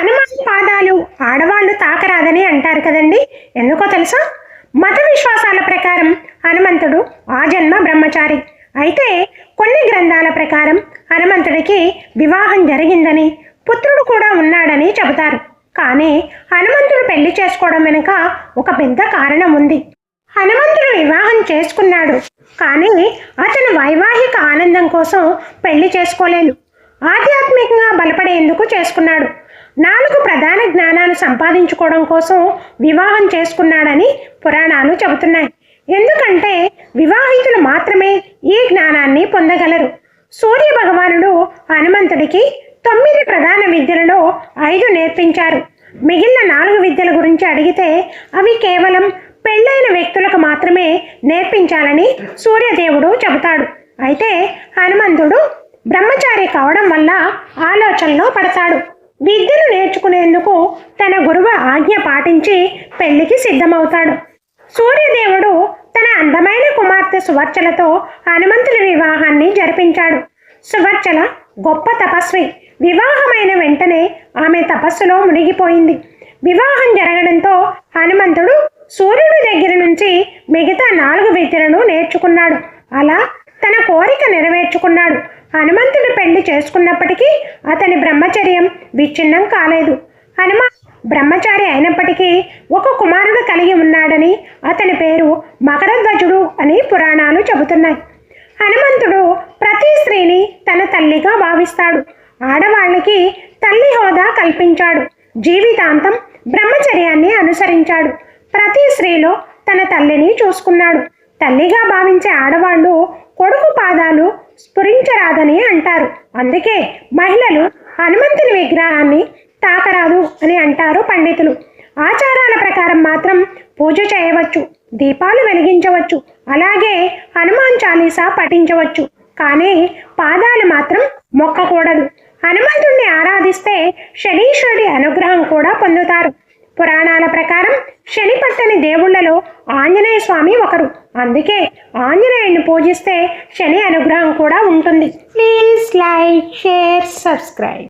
హనుమాన్ పాదాలు ఆడవాళ్ళు తాకరాదని అంటారు కదండి. ఎందుకో తెలుసా? మత విశ్వాసాల ప్రకారం హనుమంతుడు ఆ జన్మ బ్రహ్మచారి. అయితే కొన్ని గ్రంథాల ప్రకారం హనుమంతుడికి వివాహం జరిగిందని పుత్రుడు కూడా ఉన్నాడని చెబుతారు. కానీ హనుమంతుడు పెళ్ళి చేసుకోవడం వెనుక ఒక పెద్ద కారణం ఉంది. హనుమంతుడు వివాహం చేసుకున్నాడు. కానీ అతను వైవాహిక ఆనందం కోసం పెళ్ళి చేసుకోలేదు. ఆధ్యాత్మికంగా బలపడేందుకు చేసుకున్నాడు. నాలుగు ప్రధాన జ్ఞానాలు సంపాదించుకోవడం కోసం వివాహం చేసుకున్నాడని పురాణాలు చెబుతున్నాయి. ఎందుకంటే వివాహితులు మాత్రమే ఈ జ్ఞానాన్ని పొందగలరు. సూర్య భగవానుడు హనుమంతుడికి తొమ్మిది ప్రధాన విద్యలలో ఐదు నేర్పించారు. మిగిలిన నాలుగు విద్యల గురించి అడిగితే అవి కేవలం పెళ్ళైన వ్యక్తులకు మాత్రమే నేర్పించాలని సూర్యదేవుడు చెబుతాడు. అయితే హనుమంతుడు బ్రహ్మచారి కావడం వల్ల ఆలోచనలో పడతాడు. విద్యను నేర్చుకునేందుకు తన గురువు ఆజ్ఞ పాటించి పెళ్ళికి సిద్ధమవుతాడు. సూర్యదేవుడు తన అందమైన కుమార్తె సువర్చలతో హనుమంతుల వివాహాన్ని జరిపించాడు. సువర్చల గొప్ప తపస్వి. వివాహమైన వెంటనే ఆమె తపస్సులో మునిగిపోయింది. వివాహం జరగడంతో హనుమంతుడు సూర్యుడి దగ్గర నుంచి మిగతా నాలుగు విద్యలను నేర్చుకున్నాడు. అలా తన కోరిక నెరవేర్చుకున్నాడు. హనుమంతుడు పెళ్ళి చేసుకున్నప్పటికీ అతని బ్రహ్మచర్యం విచ్ఛిన్నం కాలేదు. హనుమ బ్రహ్మచారి అయినప్పటికీ ఒక కుమారుడు కలిగి ఉన్నాడని అతని పేరు మకరధ్వజుడు అని పురాణాలు చెబుతున్నాయి. హనుమంతుడు ప్రతి స్త్రీని తన తల్లిగా భావిస్తాడు. ఆడవాళ్ళకి తల్లి హోదా కల్పించాడు. జీవితాంతం బ్రహ్మచర్యాన్ని అనుసరించాడు. ప్రతి స్త్రీలో తన తల్లిని చూసుకున్నాడు. తల్లిగా భావించే ఆడవాళ్ళు కొడుకు పాదాలు స్ఫురించరాదని అంటారు. అందుకే మహిళలు హనుమంతుని విగ్రహాన్ని తాకరాదు అని అంటారు పండితులు. ఆచారాల ప్రకారం మాత్రం పూజ చేయవచ్చు దీపాలు వెలిగించవచ్చు అలాగే హనుమాన్ చాలీసా పఠించవచ్చు. కానీ పాదాలు మాత్రం మొక్కకూడదు. హనుమంతుణ్ణి ఆరాధిస్తే శనీశ్వరుడి అనుగ్రహం కూడా పొందుతారు. పురాణాల ప్రకారం శని పట్టని దేవుళ్ళలో ఆంజనేయ స్వామి ఒకరు. అందుకే ఆంజనేయుని పూజిస్తే శని అనుగ్రహం కూడా ఉంటుంది. Please like share subscribe